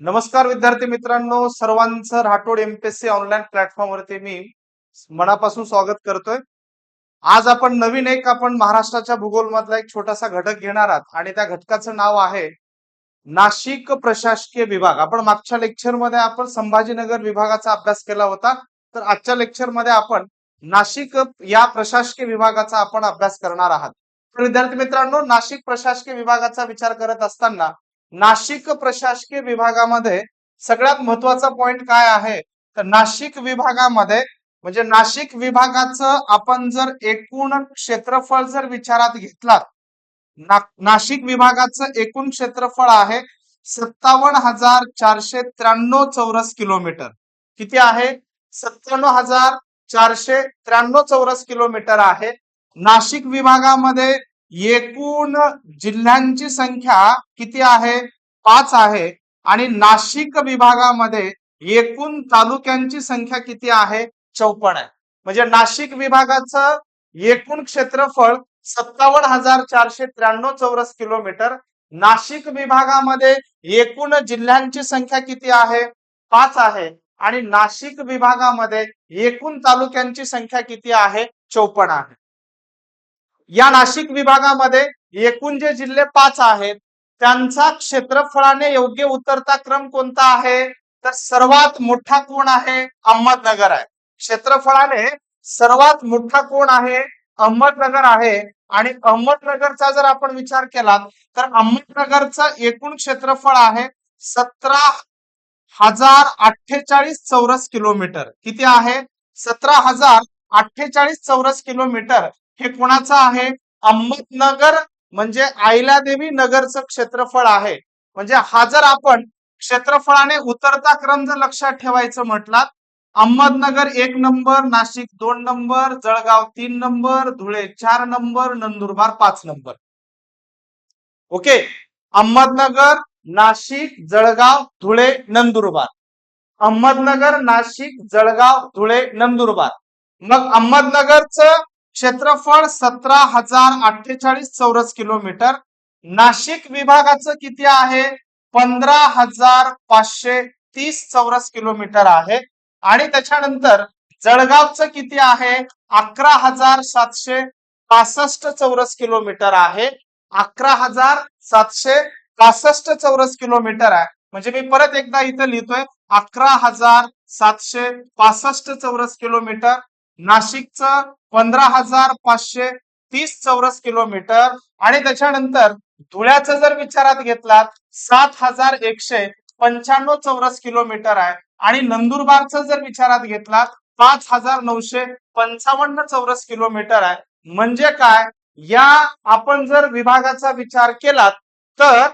नमस्कार विद्यार्थी मित्रांनो सर्वांचं राठोड एमपीएससी ऑनलाईन प्लॅटफॉर्म वरती मी मनापासून स्वागत करतोय. आज आपण नवीन एक आपण महाराष्ट्राच्या भूगोलमधला एक छोटासा घटक घेणार आहात आणि त्या घटकाचं नाव आहे नाशिक प्रशासकीय विभाग. आपण मागच्या लेक्चरमध्ये आपण संभाजीनगर विभागाचा अभ्यास केला होता तर आजच्या लेक्चरमध्ये आपण नाशिक या प्रशासकीय विभागाचा आपण अभ्यास करणार आहात. तर विद्यार्थी मित्रांनो नाशिक प्रशासकीय विभागाचा विचार करत असताना नाशिक प्रशासकीय विभागामध्ये सगळ्यात महत्त्वाचा पॉइंट काय आहे? तर नाशिक विभागामध्ये म्हणजे नाशिक विभागाचं आपण जर एकूण क्षेत्रफळ जर विचारात घेतलात ना, नाशिक विभागाचं एकूण क्षेत्रफळ आहे सत्तावन्न हजार चारशे त्र्याण्णव चौरस किलोमीटर. किती आहे? सत्त्याण्णव हजार चारशे त्र्याण्णव चौरस किलोमीटर आहे. नाशिक विभागामध्ये एकूण जिल्ह्यांची संख्या किती आहे? पाच आहे. आणि नाशिक विभागामध्ये एकूण तालुक्यांची संख्या किती आहे? चौपन्न आहे. म्हणजे नाशिक विभागाचं एकूण क्षेत्रफळ सत्तावन्न हजार चारशे त्र्याण्णव चौरस किलोमीटर. नाशिक विभागामध्ये एकूण जिल्ह्यांची संख्या किती आहे? पाच आहे. आणि नाशिक विभागामध्ये एकूण तालुक्यांची संख्या किती आहे? चौपन्न आहे. या नाशिक विभागामध्ये एकूण जे जिल्हे पाच आहेत त्यांचा क्षेत्रफळाने योग्य उतरता क्रम कोणता आहे? तर सर्वात मोठा कोण आहे? अहमदनगर आहे. क्षेत्रफळाने सर्वात मोठा कोण आहे? अहमदनगर आहे. आणि अहमदनगरचा जर आपण विचार केला तर अहमदनगरचं एकूण क्षेत्रफळ आहे सतरा हजार अठ्ठेचाळीस चौरस किलोमीटर. किती आहे? सतरा हजार अठ्ठेचाळीस चौरस किलोमीटर. हे कोणाचं आहे? अहमदनगर म्हणजे आयलादेवी नगरचं क्षेत्रफळ आहे. म्हणजे हा जर आपण क्षेत्रफळाने उतरता क्रम जर लक्षात ठेवायचं म्हटलात अहमदनगर एक नंबर नाशिक दोन नंबर जळगाव तीन नंबर धुळे चार नंबर नंदुरबार पाच नंबर. ओके? अहमदनगर नाशिक जळगाव धुळे नंदुरबार. अहमदनगर नाशिक जळगाव धुळे नंदुरबार. मग अहमदनगरचं क्षेत्रफळ सतरा हजार अठ्ठेचाळीस चौरस किलोमीटर. नाशिक विभागाचं किती आहे? पंधरा हजार पाचशे तीस चौरस किलोमीटर आहे. आणि त्याच्यानंतर जळगावचं किती आहे? अकरा हजार सातशे पासष्ट चौरस किलोमीटर आहे. अकरा हजार सातशे पासष्ट चौरस किलोमीटर आहे. म्हणजे मी परत एकदा इथं लिहितोय. अकरा हजार सातशे पासष्ट चौरस किलोमीटर. नाशिकचं पंधरा हजार पाचशे तीस चौरस किलोमीटर आणि त्याच्यानंतर धुळ्याचं जर विचारात घेतला सात हजार एकशे पंच्याण्णव चौरस किलोमीटर आहे. आणि नंदुरबारचं जर विचारात घेतला पाच हजार नऊशे पंचावन्न चौरस किलोमीटर आहे. म्हणजे काय? या आपण जर विभागाचा विचार केला तर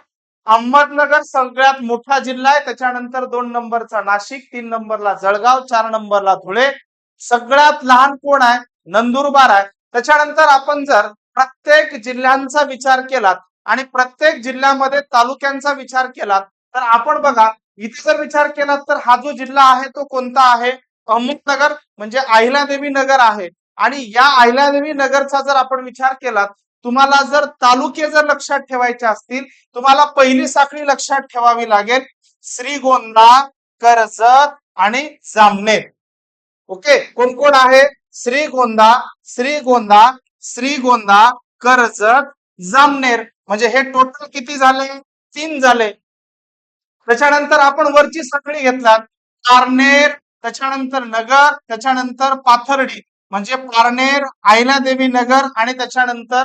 अहमदनगर सगळ्यात मोठा जिल्हा आहे. त्याच्यानंतर दोन नंबरचा नाशिक तीन नंबरला जळगाव चार नंबरला धुळे सगळ्यात लहान कोण आहे? नंदुरबार आहे. त्याच्यानंतर आपण जर प्रत्येक जिल्ह्यांचा विचार केला आणि प्रत्येक जिल्ह्यामध्ये तालुक्यांचा विचार केला तर आपण बघा इथे जर विचार केला तर हा जो जिल्हा आहे तो कोणता आहे? अहमदनगर म्हणजे अहिल्यादेवी नगर आहे. आणि या अहिल्यादेवी नगरचा जर आपण विचार केला तुम्हाला जर तालुके जर लक्षात ठेवायचे असतील तुम्हाला पहिली साखळी लक्षात ठेवावी लागेल श्रीगोंदा कर्जत आणि जामनेर. ओके? कोण कोण आहे? श्रीगोंदा श्रीगोंदा श्रीगोंदा कर्जत जामनेर. म्हणजे हे टोटल किती झाले? तीन झाले. त्याच्यानंतर आपण वरची सगळी घेतलात. पारनेर त्याच्यानंतर नगर त्याच्यानंतर पाथर्डी. म्हणजे पारनेर आयनादेवी नगर आणि त्याच्यानंतर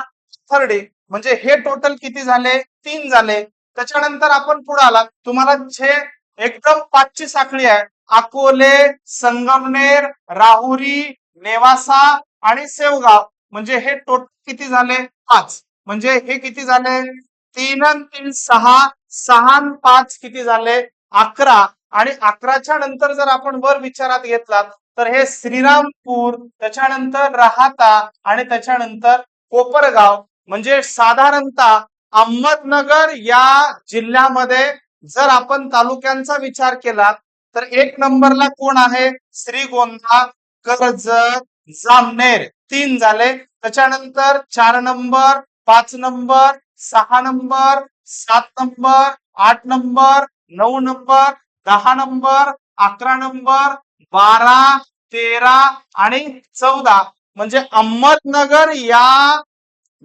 पाथर्डी. म्हणजे हे टोटल किती झाले? तीन झाले. त्याच्यानंतर आपण पुढे आलात. तुम्हाला जे एकदम पाचची साखळी आहे. अकोले संगमनेर राहुरी नेवासा आणि सेवगाव. म्हणजे हे टोटल किती झाले? पाच. म्हणजे हे किती झाले? तीन तीन सहा. सहा पाच किती झाले? अकरा. आणि अकराच्या नंतर जर आपण वर विचारात घेतलात तर हे श्रीरामपूर त्याच्यानंतर राहाता आणि त्याच्यानंतर कोपरगाव. म्हणजे साधारणतः अहमदनगर या जिल्ह्यामध्ये जर आपण तालुक्यांचा विचार केला तर एक नंबरला कोण आहे? श्रीगोंदा कर्जत जामनेर. तीन झाले. त्याच्यानंतर चार नंबर पाच नंबर सहा नंबर सात नंबर आठ नंबर नऊ नंबर दहा नंबर अकरा नंबर बारा तेरा आणि चौदा. म्हणजे अहमदनगर या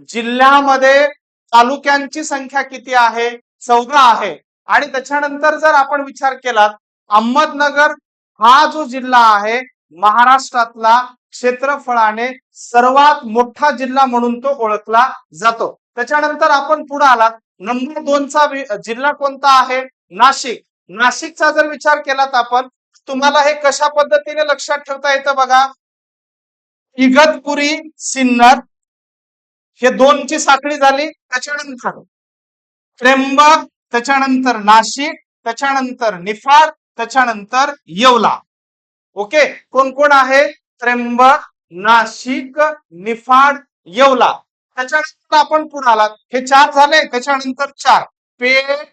जिल्ह्यामध्ये तालुक्यांची संख्या किती आहे? चौदा आहे. आणि त्याच्यानंतर जर आपण विचार केला अहमदनगर हा जो जिल्हा आहे महाराष्ट्रातला क्षेत्रफळाने सर्वात मोठा जिल्हा म्हणून तो ओळखला जातो. त्याच्यानंतर आपण पुढे आलात. नंबर दोनचा जिल्हा कोणता आहे? नाशिक. नाशिकचा जर विचार केलात आपण तुम्हाला हे कशा पद्धतीने लक्षात ठेवता येतं बघा? इगतपुरी सिन्नर हे दोनची साखळी झाली त्याच्यानंतर त्र्यंबक त्याच्यानंतर नाशिक त्याच्यानंतर निफाड त्याच्यानंतर येवला. ओके? कोण कोण आहे? त्र्यंबक नाशिक निफाड येवला. त्याच्यानंतर आपण पुढे आलात. हे चार झाले त्याच्यानंतर चार. पेठ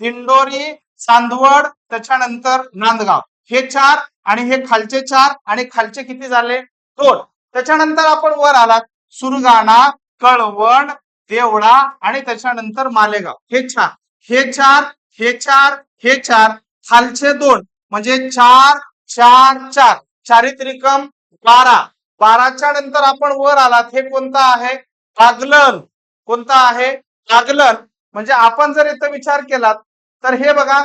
दिंडोरी चांदवड त्याच्यानंतर नांदगाव. हे चार आणि हे खालचे चार आणि खालचे किती झाले? दोन. त्याच्यानंतर आपण वर आलात. सुरगाणा कळवण देवळा आणि त्याच्यानंतर मालेगाव. हे चार. हे चार हे चार हे चार. खालचे दोन म्हणजे चार चार चार. चारित्रिकम बारा. बाराच्या नंतर आपण वर आलात. हे कोणतं आहे? आगलन कोणतं आहे? आगलन म्हणजे आपण जर इथं विचार केलात तर हे बघा.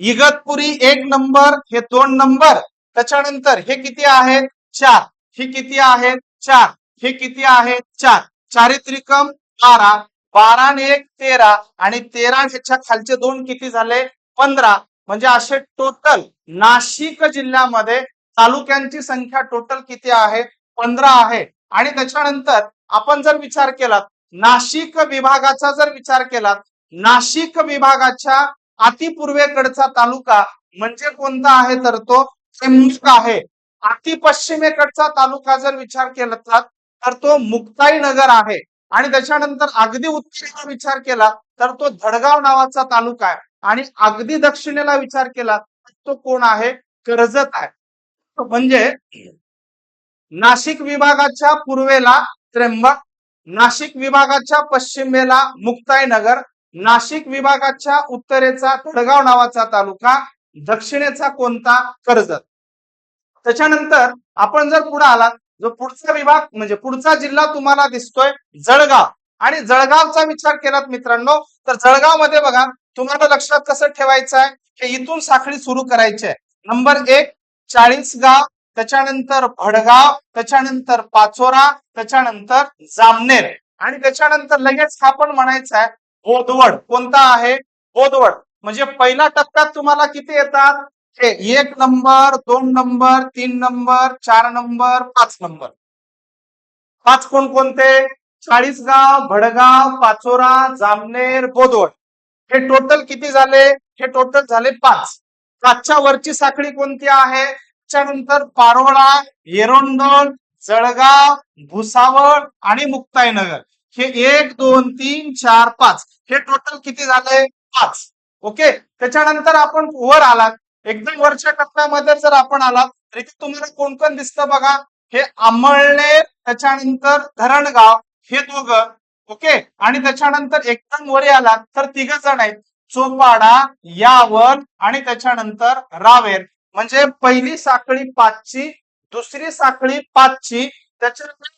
इगतपुरी एक नंबर हे दोन नंबर. त्याच्यानंतर हे किती आहेत चार. हे किती आहेत चार. हे किती आहेत चार. चारित्रिकम बारा. बारा ने एक तेरा. आणि तेरा ह्याच्या खालचे दोन किती झाले? पंधरा म्हणजे असे टोटल नाशिक जिल्ह्यामध्ये तालुक्यांची संख्या टोटल किती आहे? पंधरा आहे. आणि त्याच्यानंतर आपण जर विचार केलात नाशिक विभागाचा जर विचार केलात नाशिक विभागाच्या अतिपूर्वेकडचा तालुका म्हणजे कोणता आहे तर तो त्र्यंबक आहे. अति पश्चिमेकडचा तालुका जर विचार केला तर तो मुक्ताईनगर आहे. आणि त्याच्यानंतर अगदी उत्तरेचा विचार केला तर तो धडगाव नावाचा तालुका आहे. आणि अगदी दक्षिणेला विचार केला तर तो कोण आहे? कर्जत आहे. म्हणजे नाशिक विभागाच्या पूर्वेला त्र्यंबक नाशिक विभागाच्या पश्चिमेला मुक्ताईनगर नाशिक विभागाच्या उत्तरेचा तडगाव नावाचा तालुका दक्षिणेचा कोणता? कर्जत. त्याच्यानंतर आपण जर पुढे आलात जो पुढचा विभाग म्हणजे पुढचा जिल्हा तुम्हाला दिसतोय जळगाव. आणि जळगावचा विचार केलात मित्रांनो तर जळगावमध्ये बघा तुम्हाला लक्षात कसं ठेवायचं आहे? हे इथून साखळी सुरू करायची आहे. नंबर एक चाळीसगाव त्याच्यानंतर भडगाव त्याच्यानंतर पाचोरा त्याच्यानंतर जामनेर. आणि त्याच्यानंतर लगेच हा पण म्हणायचा आहे बोदवड कोणता आहे? बोदवड म्हणजे पहिल्या टप्प्यात तुम्हाला किती येतात? एक नंबर दोन नंबर तीन नंबर चार नंबर पाच नंबर. पाच कोण कोणते चाळीसगाव भडगाव पाचोरा जामनेर बोदवड. हे टोटल किती झाले? हे टोटल झाले पाच. पाचच्या वरची साखळी कोणती आहे? त्याच्यानंतर पारोळा येरोंडोल जळगाव भुसावळ आणि मुक्ताईनगर. हे एक दोन तीन चार पाच. हे टोटल किती झाले? पाच. ओके? त्याच्यानंतर आपण वर आलात. एकदम वरच्या टप्प्यामध्ये जर आपण आलात तर इथे तुम्हाला कोण कोण दिसतं बघा? हे अमळनेर त्याच्यानंतर धरणगाव. हे दोघं ओके? आणि त्याच्यानंतर एकदम वर आला तर तिघ जण आहेत. चोपाडा यावल आणि त्याच्यानंतर रावेर. म्हणजे पहिली साखळी पाचची दुसरी साखळी पाचची त्याच्यानंतर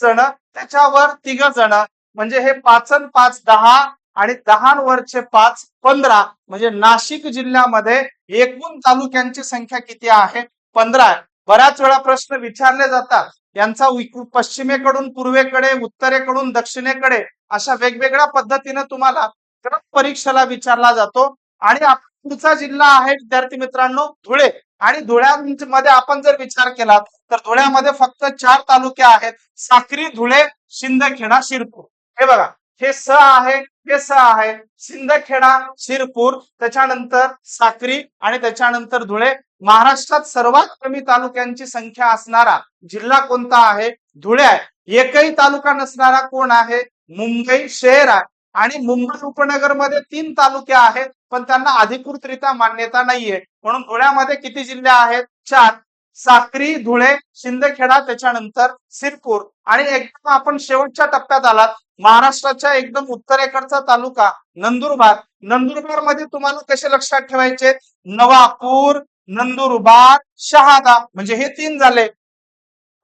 जण त्याच्यावर तिघ जण. म्हणजे हे पाचन पाच दहा आणि दहावरचे पाच पंधरा. म्हणजे नाशिक जिल्ह्यामध्ये एकूण तालुक्यांची संख्या किती आहे? पंधरा बऱ्याच वेळा प्रश्न विचारले जातात. यांचा पश्चिमेकडून पूर्वेकडे उत्तरेकडून दक्षिणेकडे अशा वेगवेगळ्या पद्धतीने तुम्हाला क्रम परीक्षेला विचारला जातो. आणि पुढचा जिल्हा आहे विद्यार्थी मित्रांनो धुळे. आणि धुळ्यामध्ये आपण जर विचार केला तर धुळ्यामध्ये फक्त चार तालुके आहेत. साक्री धुळे शिंदखेडा शिरपूर. हे बघा हे स आहे हे स आहे. शिंदखेडा शिरपूर त्याच्यानंतर साक्री आणि त्याच्यानंतर धुळे. महाराष्ट्रात सर्वात कमी तालुक्यांची संख्या असणारा जिल्हा कोणता आहे? धुळे आहे. एकही तालुका नसणारा कोण आहे? मुंबई शहर आहे. आणि मुंबई उपनगरमध्ये तीन तालुके आहेत पण त्यांना अधिकृतरित्या मान्यता नाहीये. म्हणून धुळ्यामध्ये किती जिल्हे आहेत? चार. साक्री धुळे शिंदखेडा त्याच्यानंतर सिरपूर. आणि एकदम आपण शेवटच्या टप्प्यात आलात. महाराष्ट्राच्या एकदम उत्तरेकडचा तालुका नंदुरबार. नंदुरबारमध्ये तुम्हाला कसे लक्षात ठेवायचे? नवापूर नंदुरबार शहादा म्हणजे हे तीन झाले.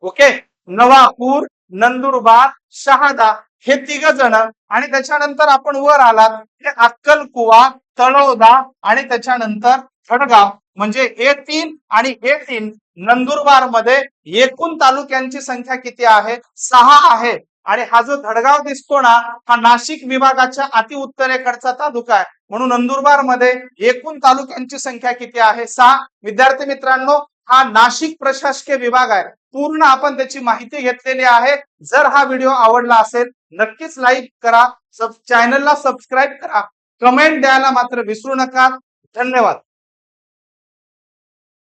ओके? नवापूर नंदुरबार शहादा हे तिघ जण आणि त्याच्यानंतर आपण वर आलात. अक्कलकुवा तळोदा आणि त्याच्यानंतर खडगाव. म्हणजे हे तीन आणि हे तीन नंदुरबारमध्ये एकूण तालुक्यांची संख्या किती आहे? सहा आहे. आणि हा जो धडगाव दिसतो ना हा नाशिक विभागाच्या अति उत्तरेकडचा तालुका आहे. म्हणून नंदुरबारमध्ये एकूण तालुक्यांची संख्या किती आहे? सहा. विद्यार्थी मित्रांनो हा नाशिक प्रशासकीय विभाग आहे. पूर्ण आपण त्याची माहिती घेतलेली आहे. जर हा व्हिडिओ आवडला असेल नक्कीच लाईक करा. सब चॅनलला सबस्क्राईब करा. कमेंट द्यायला मात्र विसरू नका. धन्यवाद.